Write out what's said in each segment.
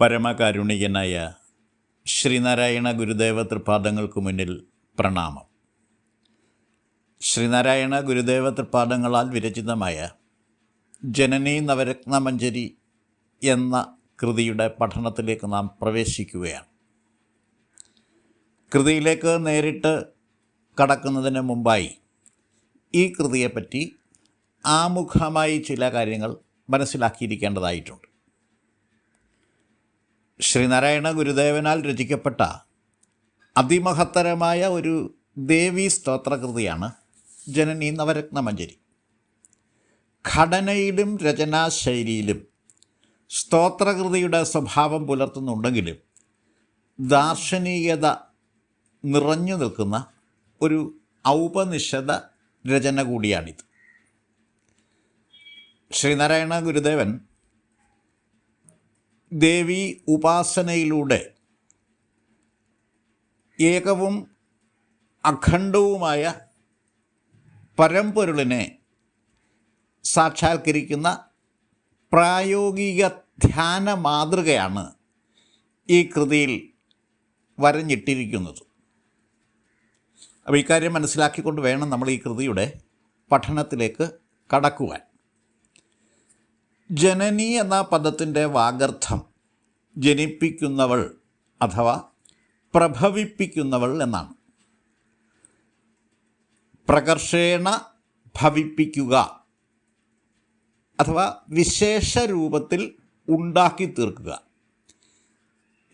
പരമകാരുണികനായ ശ്രീനാരായണ ഗുരുദേവ തൃപാദങ്ങൾക്ക് മുന്നിൽ പ്രണാമം. ശ്രീനാരായണ ഗുരുദേവ തൃപാദങ്ങളാൽ വിരചിതമായ ജനനി നവരത്നമഞ്ജരി എന്ന കൃതിയുടെ പഠനത്തിലേക്ക് നാം പ്രവേശിക്കുകയാണ്. കൃതിയിലേക്ക് നേരിട്ട് കടക്കുന്നതിന് മുമ്പായി ഈ കൃതിയെപ്പറ്റി ആമുഖമായി ചില കാര്യങ്ങൾ മനസ്സിലാക്കിയിരിക്കേണ്ടതായിട്ടുണ്ട്. ശ്രീനാരായണ ഗുരുദേവനാൽ രചിക്കപ്പെട്ട അതിമഹത്തരമായ ഒരു ദേവീ സ്തോത്രകൃതിയാണ് ജനനി നവരത്നമഞ്ജരി. ഘടനയിലും രചനാശൈലിയിലും സ്തോത്രകൃതിയുടെ സ്വഭാവം പുലർത്തുന്നുണ്ടെങ്കിലും ദാർശനികത നിറഞ്ഞു നിൽക്കുന്ന ഒരു ഔപനിഷദ രചന കൂടിയാണിത്. ശ്രീനാരായണ ഗുരുദേവൻ ദേവി ഉപാസനയിലൂടെ ഏകവും അഖണ്ഡവുമായ പരമ്പൊരുളിനെ സാക്ഷാത്കരിക്കുന്ന പ്രായോഗിക ധ്യാന മാതൃകയാണ് ഈ കൃതിയിൽ വരഞ്ഞിട്ടിരിക്കുന്നത്. അപ്പോൾ ഇക്കാര്യം മനസ്സിലാക്കിക്കൊണ്ട് വേണം നമ്മൾ ഈ കൃതിയുടെ പഠനത്തിലേക്ക് കടക്കുവാൻ. ജനനി എന്ന പദത്തിന്റെ വാഗർത്ഥം ജനിപ്പിക്കുന്നവൾ അഥവാ പ്രഭവിപ്പിക്കുന്നവൾ എന്നാണ്. പ്രകർഷേണ ഭവിപ്പിക്കുക അഥവാ വിശേഷ രൂപത്തിൽ ഉണ്ടാക്കി തീർക്കുക.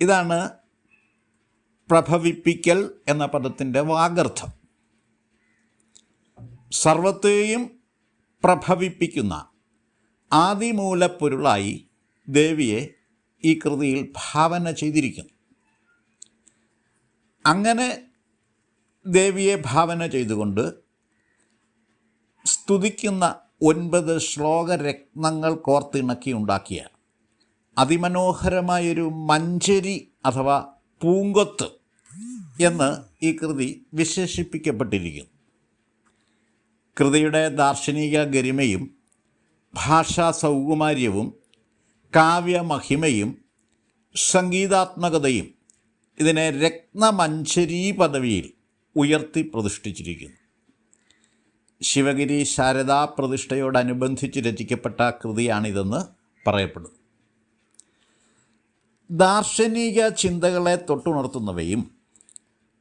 ഇതാണ് പ്രഭവിപ്പിക്കൽ എന്ന പദത്തിന്റെ വാഗർത്ഥം. സർവത്തെയും പ്രഭവിപ്പിക്കുന്ന ആദിമൂലപ്പൊരുളായി ദേവിയെ ഈ കൃതിയിൽ ഭാവന ചെയ്തിരിക്കുന്നു. അങ്ങനെ ദേവിയെ ഭാവന ചെയ്തുകൊണ്ട് സ്തുതിക്കുന്ന ഒൻപത് ശ്ലോകരത്നങ്ങൾ കോർത്തിണക്കി ഉണ്ടാക്കിയ അതിമനോഹരമായൊരു മഞ്ചരി അഥവാ പൂങ്കൊത്ത് എന്ന് ഈ കൃതി വിശേഷിപ്പിക്കപ്പെട്ടിരിക്കുന്നു. കൃതിയുടെ ദാർശനിക ഗരിമയും ഭാഷാ സൗകുമാര്യവും കാവ്യമഹിമയും സംഗീതാത്മകതയും ഇതിനെ രത്നമഞ്ചരി പദവിയിൽ ഉയർത്തി പ്രതിഷ്ഠിച്ചിരിക്കുന്നു. ശിവഗിരി ശാരദാ പ്രതിഷ്ഠയോടനുബന്ധിച്ച് രചിക്കപ്പെട്ട കൃതിയാണിതെന്ന് പറയപ്പെടുന്നു. ദാർശനിക ചിന്തകളെ തൊട്ടുണർത്തുന്നവയും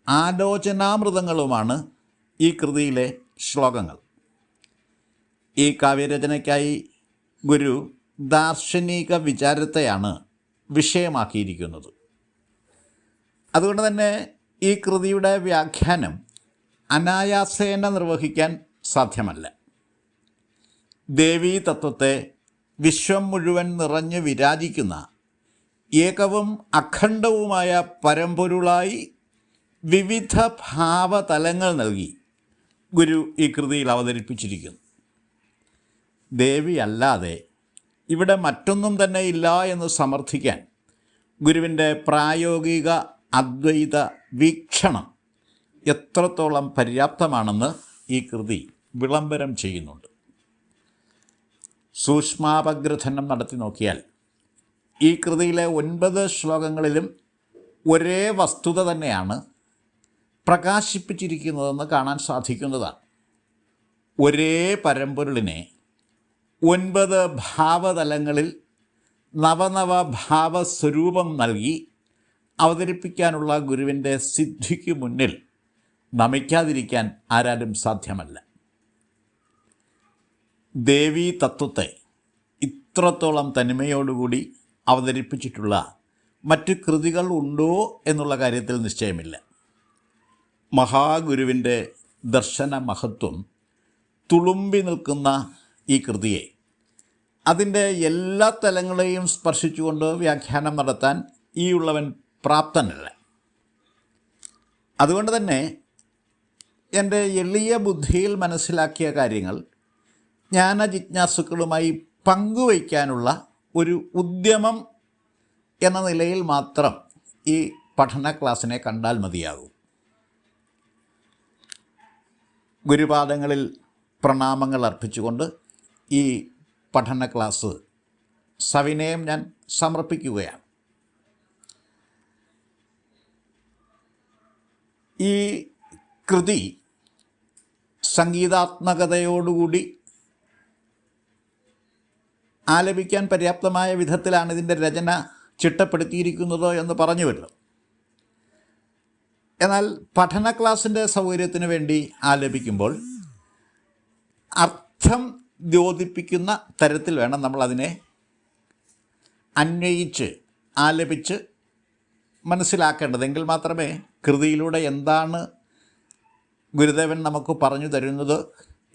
ആലോചനാമൃതങ്ങളുമാണ് ഈ കൃതിയിലെ ശ്ലോകങ്ങൾ. ഈ കാവ്യരചനയ്ക്കായി ഗുരു ദാർശനിക വിചാരത്തെയാണ് വിഷയമാക്കിയിരിക്കുന്നത്. അതുകൊണ്ട് തന്നെ ഈ കൃതിയുടെ വ്യാഖ്യാനം അനായാസേന നിർവഹിക്കാൻ സാധ്യമല്ല. ദേവീ തത്വത്തെ വിശ്വം മുഴുവൻ നിറഞ്ഞു വിരാജിക്കുന്ന ഏകവും അഖണ്ഡവുമായ പരമ്പൊരുളായി വിവിധ ഭാവതലങ്ങൾ നൽകി ഗുരു ഈ കൃതിയിൽ അവതരിപ്പിച്ചിരിക്കുന്നു. ദേവി അല്ലാതെ ഇവിടെ മറ്റൊന്നും തന്നെ ഇല്ല എന്ന് സമർത്ഥിക്കാൻ ഗുരുവിന്റെ പ്രായോഗിക അദ്വൈത വീക്ഷണം എത്രത്തോളം പര്യാപ്തമാണെന്ന് ഈ കൃതി വിളംബരം ചെയ്യുന്നുണ്ട്. സൂക്ഷ്മാപഗ്രഥനം നടത്തി നോക്കിയാൽ ഈ കൃതിയിലെ ഒൻപത് ശ്ലോകങ്ങളിലും ഒരേ വസ്തുത തന്നെയാണ് പ്രകാശിപ്പിച്ചിരിക്കുന്നതെന്ന് കാണാൻ സാധിക്കുന്നതാണ്. ഒരേ പരമ്പൊരുളിനെ ഒൻപത് ഭാവതലങ്ങളിൽ നവനവ ഭാവസ്വരൂപം നൽകി അവതരിപ്പിക്കാനുള്ള ഗുരുവിന്റെ സിദ്ധിക്ക് മുന്നിൽ നമിക്കാതിരിക്കാൻ ആരാലും സാധ്യമല്ല. ദേവീ തത്വത്തെ ഇത്രത്തോളം തനിമയോടുകൂടി അവതരിപ്പിച്ചിട്ടുള്ള മറ്റ് കൃതികൾ ഉണ്ടോ എന്നുള്ള കാര്യത്തിൽ നിശ്ചയമില്ല. മഹാഗുരുവിന്റെ ദർശന മഹത്വം തുളുമ്പി നിൽക്കുന്ന ഈ കൃതിയെ. അതിന്റെ എല്ലാ തലങ്ങളെയും സ്പർശിച്ചുകൊണ്ട് വ്യാഖ്യാനം നടത്താൻ ഈ ഉള്ളവൻ പ്രാപ്തനല്ല. അതുകൊണ്ട് തന്നെ എന്റെ എളിയ ബുദ്ധിയിൽ മനസ്സിലാക്കിയ കാര്യങ്ങൾ ജ്ഞാനജിജ്ഞാസുക്കളുമായി പങ്കുവയ്ക്കാനുള്ള ഒരു ഉദ്യമം എന്ന നിലയിൽ മാത്രം ഈ പഠന ക്ലാസ്സിനെ കണ്ടാൽ മതിയാകും. ഗുരുപാദങ്ങളിൽ പ്രണാമങ്ങൾ അർപ്പിച്ചുകൊണ്ട് ഈ പഠന ക്ലാസ് സവിനയം ഞാൻ സമർപ്പിക്കുകയാണ്. ഈ കൃതി സംഗീതാത്മകതയോടുകൂടി ആലപിക്കാൻ പര്യാപ്തമായ വിധത്തിലാണ് ഇതിന്റെ രചന ചിട്ടപ്പെടുത്തിയിരിക്കുന്നത് എന്ന് പറഞ്ഞു വരുന്നു എന്നാൽ പഠന ക്ലാസിന്റെ സൗകര്യത്തിന് വേണ്ടി ആലപിക്കുമ്പോൾ അർത്ഥം ദ്യോതിപ്പിക്കുന്ന തരത്തിൽ വേണം നമ്മൾ അതിനെ അന്വയിച്ച് ആലപിച്ച് മനസ്സിലാക്കേണ്ടത്. എങ്കിൽ മാത്രമേ കൃതിയിലൂടെ എന്താണ് ഗുരുദേവൻ നമുക്ക് പറഞ്ഞു തരുന്നത്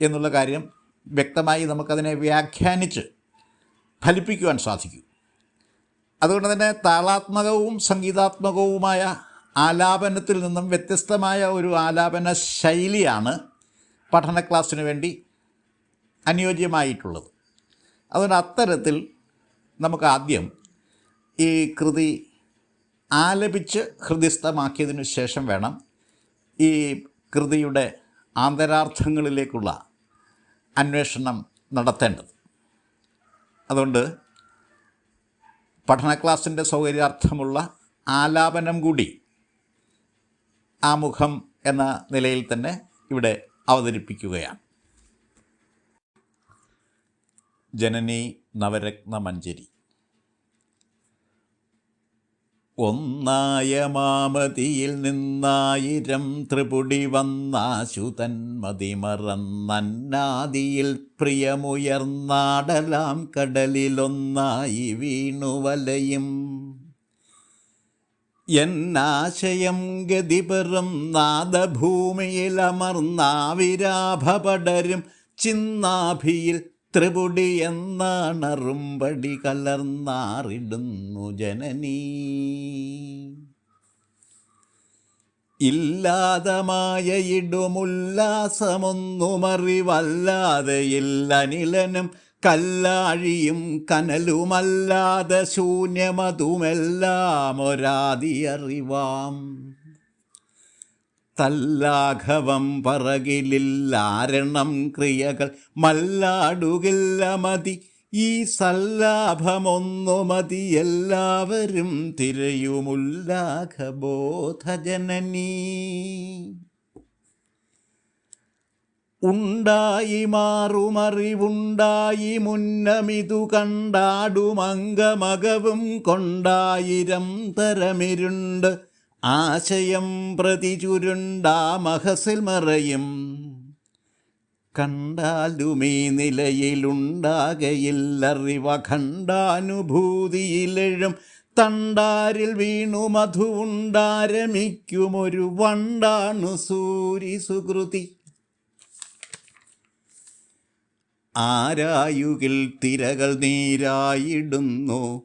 എന്നുള്ള കാര്യം വ്യക്തമായി നമുക്കതിനെ വ്യാഖ്യാനിച്ച് ഫലിപ്പിക്കുവാൻ സാധിക്കും. അതുകൊണ്ട് തന്നെ താളാത്മകവും സംഗീതാത്മകവുമായ ആലാപനത്തിൽ നിന്നും വ്യത്യസ്തമായ ഒരു ആലാപന ശൈലിയാണ് പഠന ക്ലാസ്സിന് വേണ്ടി അനുയോജ്യമായിട്ടുള്ളത്. അതുകൊണ്ട് അത്തരത്തിൽ നമുക്ക് ആദ്യം ഈ കൃതി ആലപിച്ച് ഹൃദയസ്ഥമാക്കിയതിനു ശേഷം വേണം ഈ കൃതിയുടെ ആന്തരാർത്ഥങ്ങളിലേക്കുള്ള അന്വേഷണം നടത്തേണ്ടത്. അതുകൊണ്ട് പഠന ക്ലാസ്സിന്റെ സൗകര്യാർത്ഥമുള്ള ആലാപനം കൂടി ആമുഖം എന്ന നിലയിൽ തന്നെ ഇവിടെ അവതരിപ്പിക്കുകയാണ്. ജനനി നവരത്ന മഞ്ജരി ഒന്നായ മാമതിയിൽ നിന്നായിരം ത്രിപുടി വന്നാശുതൻ മതിമറന്നാദിയിൽ പ്രിയമുയർന്നാടലാം കടലിലൊന്നായി വീണുവലയും. എന്നാശയം ഗതിപെറും നാദഭൂമിയിലമർന്നാവിരാഭപടരും ചിന്നാഭിയിൽ ത്രിപുടി എന്നാണറുമ്പടി കലർന്നാറിടുന്നു ജനനീ. ഇല്ലാതമായ ഇടുമുല്ലാസമൊന്നുമറിവല്ലാതെ ഇല്ലനിലനും കല്ലാഴിയും കനലുമല്ലാതെ ശൂന്യമതുമെല്ലാം ഒരാതിയറിവാം. തല്ലാഘവം പറകിലില്ലാരണം ക്രിയകൾ മല്ലാടുകില്ല മതി. ഈ സല്ലാഭമൊന്നു മതി എല്ലാവരും തിരയുമുല്ലാഘബോധജനനീ. ഉണ്ടായി മാറുമറിവുണ്ടായി മുന്നമിതു കണ്ടാടുമംഗമകവും കൊണ്ടായിരം തരമിരുണ്ട്. ആശയം പ്രതി ചുരുണ്ടാ മഹസിൽ മറയും. കണ്ടാലുമീ നിലയിലുണ്ടാകയില്ലറിവ ഖണ്ഡാനുഭൂതിയിലെഴും തണ്ടാരിൽ വീണു മധുവുണ്ടാരമിക്കുമൊരു വണ്ടാണു സൂരി സുകൃതി. ആരായുകിൽ തിരകൾ നീരായിടുന്നു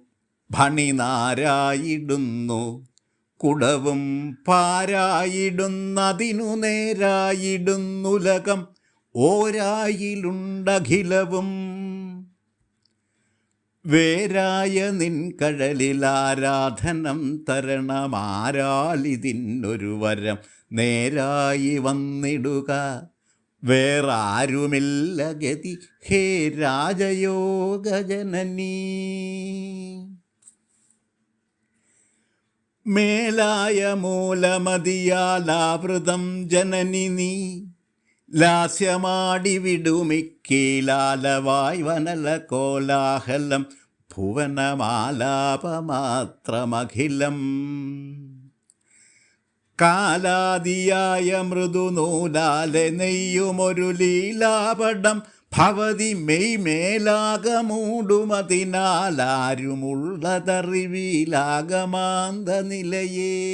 ഭണിനാരായിടുന്നു. കുടവും പാരായിടുന്നതിനു നേരായിടുന്നുലകം ഓരായിലുണ്ടഖിലവും. വേരായ നിൻ കഴലിലാരാധനം തരണമാരാലിതിന്നൊരു വരം നേരായി വന്നിടുക. വേറാരുമില്ല ഗതി ഹേ രാജയോഗജനനീ മേലായ മൂലമതിയാലാവൃതം ജനനി നീ. ലാസ്യമാടി വിടുമിക്കീലാലവായ് വനല കോലാഹലം ഭുവനമാലാപമാത്രമഖിലം. കാലാദിയായ മൃദുനൂലാലെ നെയ്യുമൊരു ലീലാപടം ഭവതി മെയ് മേലാകമൂടുമതിനാലാരുമുള്ളതറിവിലാകമാന്ത നിലയേ.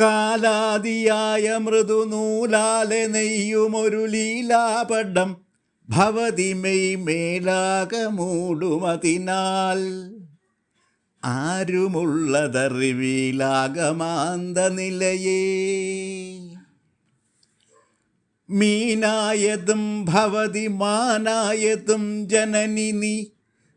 കാലാദിയായ മൃദുനൂലാലെ നെയ്യുമൊരു ലീലാപടം ഭവതി മെയ് മേലാകമൂടുമതിനാൽ ആരുമുള്ളതറിവിലാകമാന്ത നിലയേ. മീനായതും ഭവതി മാനായതും ജനനി നീ.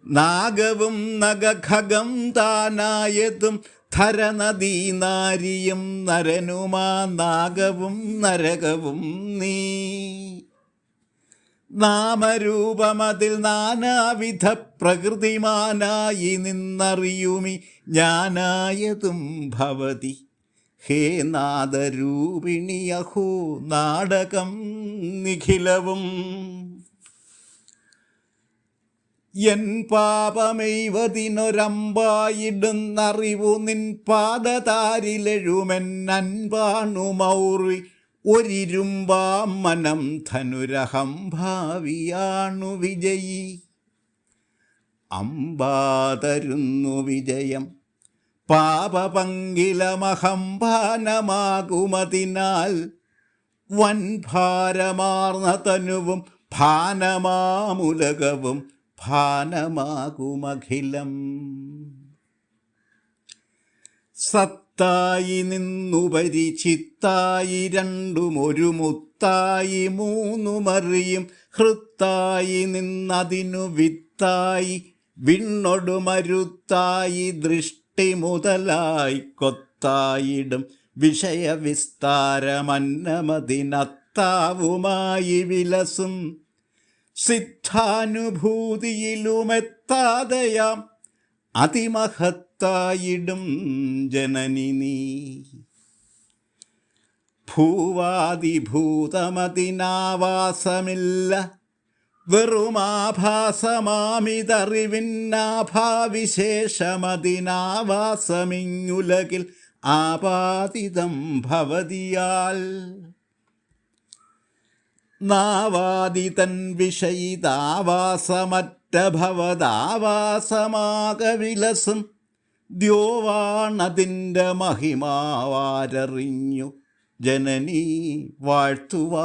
നാഗവും നഗഖഗം താനായതും ധരനദീ നാരിയും നരനുമാ നാഗവും നരകവും നീ. നാമരൂപമതിൽ നാനാവിധ പ്രകൃതിമാനായി നിന്നറിയുമി ഞാനായതും ഭവതി. ഹേ നാദരൂപിണിയഹോ നാടകം നിഖിലവും. എൻ പാപമെയ്വതിനൊരമ്പായിടുന്നറിവു നിൻ പാദതാരിലെഴുമെൻ അൻപാണു മൗറി ഒരിരുമ്പാം മനം ധനുരഹം ഭാവിയാണു വിജയി. അമ്പാതരുന്നു വിജയം പാപപങ്കിലമഹംഭാനമാകുമതിനാൽ വൻഭാരമാർന്ന തനുവും ഭാനമാമുലകവും ഭാനമാകുമഖിലം. സത്തായി നിന്നുപരി ചിത്തായി രണ്ടും ഒരു മുത്തായി മൂന്നുമറിയും ഹൃത്തായി നിന്നതിനു വിത്തായി വിണ്ണൊടുമരുത്തായി ദൃഷ്ടി മുതലായി കൊത്തായിടും വിഷയവിസ്താരമന്നമതിനത്താവുമായി വിലസും. സിദ്ധാനുഭൂതിയിലുമെത്താതെയാം അതിമഹത്തായിടും ജനനി നീ. ഭൂവാദിഭൂതമതിനാവാസമില്ല. വെറുമാഭാസമാമിതറിവിന്നാഭാവിശേഷമതിനാവാസമിങ്ങുലകിൽ ആപാതിതം ഭവതിയാൽ. നാവാദിതൻ വിഷയിതാവാസമറ്റ ഭവതാവാസമാകവിലസും ദ്യോവാണതിന്റെ മഹിമാവാരറിഞ്ഞു. ജനനീ വാഴ്ത്തുവാനുമരുതേ.